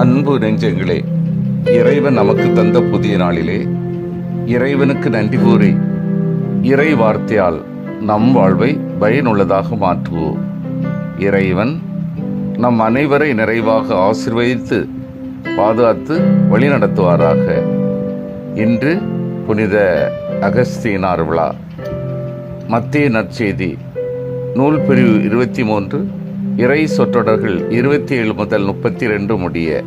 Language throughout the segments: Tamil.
அன்பு நெஞ்சங்களே இறைவன் நமக்கு தந்த புதிய நாளிலே இறைவனுக்கு நன்றி கூறி இறை வார்த்தையால் நம் வாழ்வை பயனுள்ளதாக மாற்றுவோம். இறைவன் நம் அனைவரை நிறைவாக ஆசிர்வதித்து பாதுகாத்து வழிநடத்துவாராக. இன்று புனித அகஸ்தீனார் விழா. மத்திய நற்செய்தி நூல் பிரிவு இருபத்தி மூன்று இறை சொற்றொடர்கள் இருபத்தி ஏழு முதல் முப்பத்தி ரெண்டு முடிய.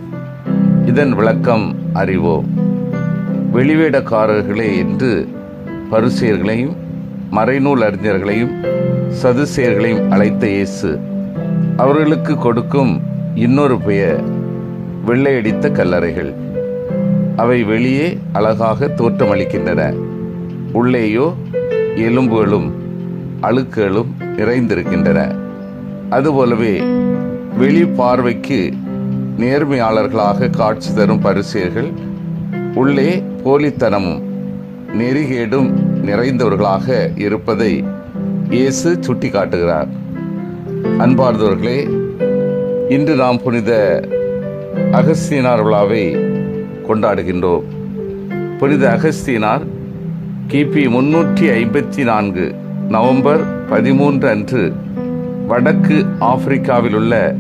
இதன் விளக்கம் அறிவோம். வெளிவேடக்காரர்களே என்று பரிசெயர்களையும் மறைநூல் அறிஞர்களையும் சதுசேயர்களையும் அழைத்த இயேசு அவர்களுக்கு கொடுக்கும் இன்னொரு பெயர் வெள்ளையடித்த கல்லறைகள். அவை வெளியே அழகாக தோற்றமளிக்கின்றன. உள்ளேயோ எலும்புகளும் அழுக்குகளும் நிறைந்திருக்கின்றன. அதுபோலவே வெளி பார்வைக்கு நேர்மையாளர்களாக காட்சி தரும் பரிசியர்கள் உள்ளே போலித்தனமும் நெறிகேடும் நிறைந்தவர்களாக இருப்பதை இயேசு சுட்டிக்காட்டுகிறார். அன்பார்ந்தவர்களே இன்று நாம் புனித அகஸ்தீனார் விழாவை கொண்டாடுகின்றோம். புனித அகஸ்தீனார் கிபி முன்னூற்றி ஐம்பத்தி நான்கு நவம்பர் பதிமூன்று அன்று வடக்கு ஆப்பிரிக்காவில் உள்ள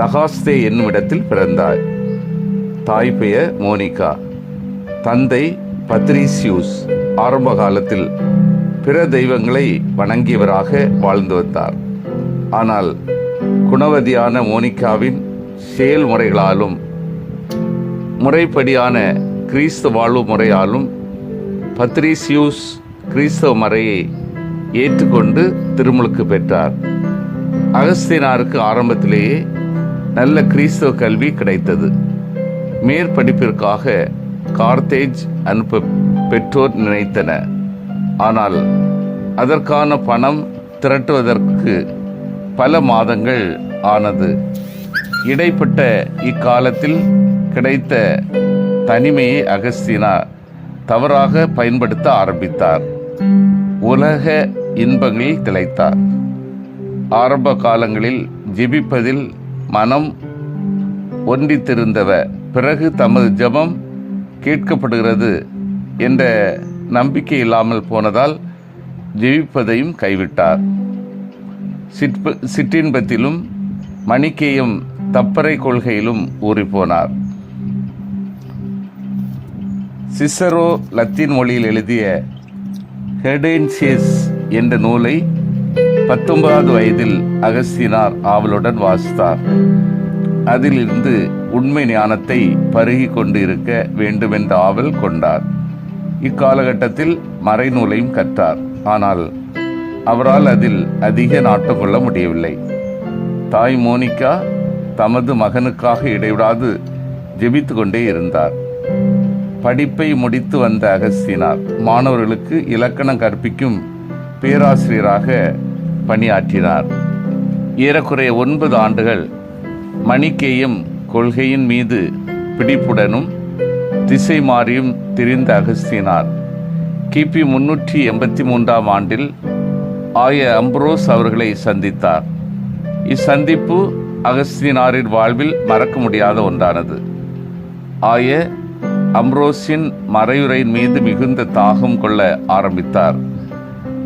தகாஸ்தே என்னும் இடத்தில் பிறந்தார் தாய் பெயர் மோனிகா. தந்தை பத்ரிசியூஸ். ஆரம்ப காலத்தில் பிற தெய்வங்களை வணங்கியவராக வாழ்ந்து வந்தார். ஆனால் குணவதியான மோனிகாவின் செயல்முறைகளாலும் முறைப்படியான கிறிஸ்து வாழ்வு முறையாலும் பத்ரிசியூஸ் கிறிஸ்தவ மறையை ஏற்றுக்கொண்டு திருமுழுக்கு பெற்றார். அகஸ்தினாருக்கு ஆரம்பத்திலேயே நல்ல கிறிஸ்தவ கல்வி கிடைத்தது. மேற்படிப்பிற்காக கார்த்தேஜ் அனுப்ப பெற்றோர் நினைத்தன. ஆனால் அதற்கான பணம் திரட்டுவதற்கு பல மாதங்கள் ஆனது. இடைப்பட்ட இக்காலத்தில் கிடைத்த தனிமையை அகஸ்தினா தவறாக பயன்படுத்த ஆரம்பித்தார். உலக இன்பங்களில் திளைத்தார். ஆரம்ப காலங்களில் ஜெபிப்பதில் மனம் ஒன்றித்திருந்தவ பிறகு தமது ஜெபம் கேட்கப்படுகிறது என்ற நம்பிக்கை இல்லாமல் போனதால் ஜெயிப்பதையும் கைவிட்டார். சிற்ப சிற்றின்பத்திலும் மணிக்கேயும் தப்பறை கொள்கையிலும் ஊறிப்போனார். சிசரோ லத்தீன் மொழியில் எழுதிய ஹெடென்சியஸ் என்ற நூலை பத்தொன்பதாவது வயதில் அகஸ்தினார் ஆவலுடன் வாசித்தார். அதிலிருந்து உண்மை ஞானத்தை பருகி கொண்டு இருக்க வேண்டுமென்ற ஆவல் கொண்டார். இக்காலகட்டத்தில் மறைநூலையும் கற்றார். ஆனால் அவரால் அதில் அதிக நாட்டம் கொள்ள முடியவில்லை. தாய் மோனிகா தமது மகனுக்காக இடைவிடாது ஜெபித்து கொண்டே இருந்தார். படிப்பை முடித்து வந்த அகஸ்தினார் மாணவர்களுக்கு இலக்கணம் கற்பிக்கும் பேராசிரியராக பணியாற்றினார். ஏறக்குறைய ஒன்பது ஆண்டுகள் மணிக்கேயம் கொள்கையின் மீது பிடிப்புடனும் திசை மாறியும் திரிந்த அகஸ்தினார். கிபி முன்னூற்றி எண்பத்தி மூன்றாம் ஆண்டில் ஆய அம்ப்ரோஸ் அவர்களை சந்தித்தார். இச்சந்திப்பு அகஸ்தினாரின் வாழ்வில் மறக்க முடியாத ஒன்றானது. ஆய அம்ரோஸின் மறையுரையின் மீது மிகுந்த தாகம் கொள்ள ஆரம்பித்தார்.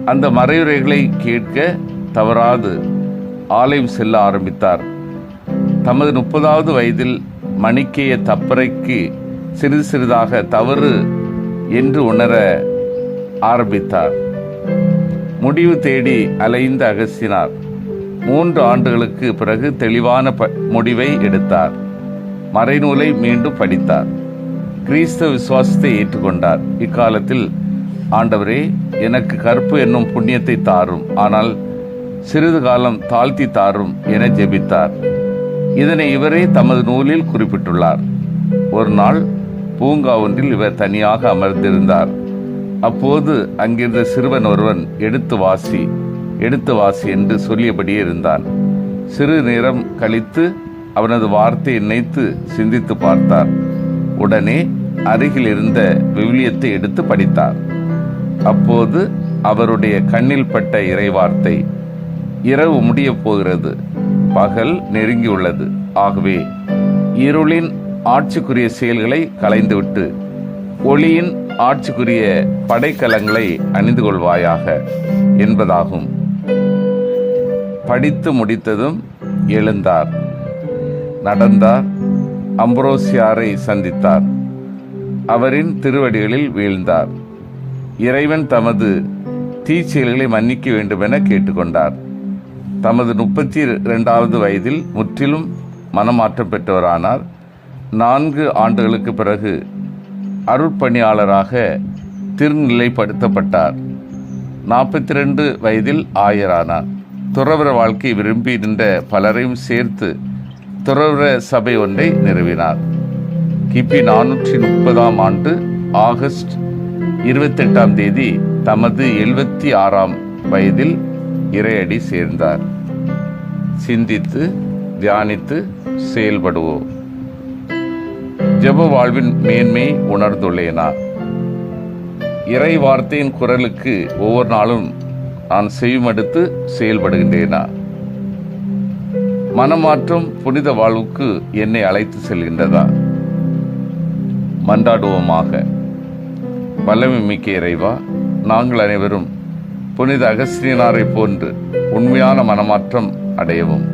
அந்த மறையுரைகளை கேட்க தவறாது. ஆலயம் செல்ல ஆரம்பித்தார். தமது முப்பதாவது வயதில் மணிக்கேய தப்பறைக்கு சிறிது சிறிதாக தவறு என்று உணர ஆரம்பித்தார். முடிவு தேடி அலைந்து அகசினார். மூன்று ஆண்டுகளுக்கு பிறகு தெளிவான ப முடிவை எடுத்தார். மறைநூலை மீண்டும் படித்தார். கிறிஸ்தவ விசுவாசத்தை ஏற்றுக்கொண்டார். இக்காலத்தில் ஆண்டவரே எனக்கு கற்பு என்னும் புண்ணியத்தை தாரும். ஆனால் சிறிது காலம் தாழ்த்தி தாரும் என ஜெபித்தார். இதனை இவரே தமது நூலில் குறிப்பிட்டுள்ளார். ஒரு நாள் பூங்கா ஒன்றில் இவர் தனியாக அமர்ந்திருந்தார். அப்போது அங்கிருந்த சிறுவன் ஒருவன் எடுத்து வாசி எடுத்து வாசி என்று சொல்லியபடியே இருந்தான். சிறு நேரம் கழித்து அவனது வார்த்தையை நினைத்து சிந்தித்து பார்த்தார். உடனே அருகில் இருந்த விவிலியத்தை எடுத்து படித்தார். அப்போது அவருடைய கண்ணில் பட்ட இறைவார்த்தை இரவு முடியப் போகிறது. பகல் நெருங்கியுள்ளது. ஆகவே இருளின் ஆட்சிக்குரிய செயல்களை கலைந்துவிட்டு ஒளியின் ஆட்சிக்குரிய படைக்கலங்களை அணிந்து கொள்வாயாக என்பதாகும். படித்து முடித்ததும் எழுந்தார். நடந்தார். அம்பரோசியாரை சந்தித்தார். அவரின் திருவடிகளில் வீழ்ந்தார். இறைவன் தமது தீச்செயல்களை மன்னிக்க வேண்டுமென கேட்டுக்கொண்டார். தமது முப்பத்தி ரெண்டாவது வயதில் முற்றிலும் மனமாற்றம் பெற்றவரானார். நான்கு ஆண்டுகளுக்கு பிறகு அருட்பணியாளராக திருநிலைப்படுத்தப்பட்டார். நாற்பத்தி ரெண்டு வயதில் ஆயரானார். துறவர வாழ்க்கை விரும்பி நின்ற பலரையும் சேர்த்து துறவர சபை ஒன்றை நிறுவினார். கிபி நானூற்றி முப்பதாம் ஆண்டு ஆகஸ்ட் இருபத்தெட்டாம் தேதி தமது எழுபத்தி ஆறாம் வயதில் இறையடி சேர்ந்தார். சிந்தித்து தியானித்து செயல்படுவோம். ஜெப வாழ்வின் மேன்மை உணர்ந்துள்ளேனா? இறை வார்த்தையின் குரலுக்கு ஒவ்வொரு நாளும் நான் செய்யுமடுத்து செயல்படுகின்றேனா? மனமாற்றம் புனித வாழ்வுக்கு என்னை அழைத்து செல்கின்றதா? மன்றாடுவோமாக. வல்லமை மிக்க இறைவா நாங்கள் அனைவரும் புனித அகஸ்தியனாரை போன்று உண்மையான மனமாற்றம் அடையவும்.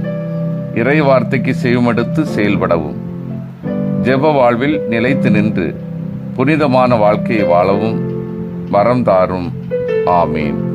இறை வார்த்தைக்கு செய்யுமடுத்து செயல்படவும். ஜெப வாழ்வில் நிலைத்து நின்று புனிதமான வாழ்க்கையை வாழவும். வரம் தாரும். ஆமீன்.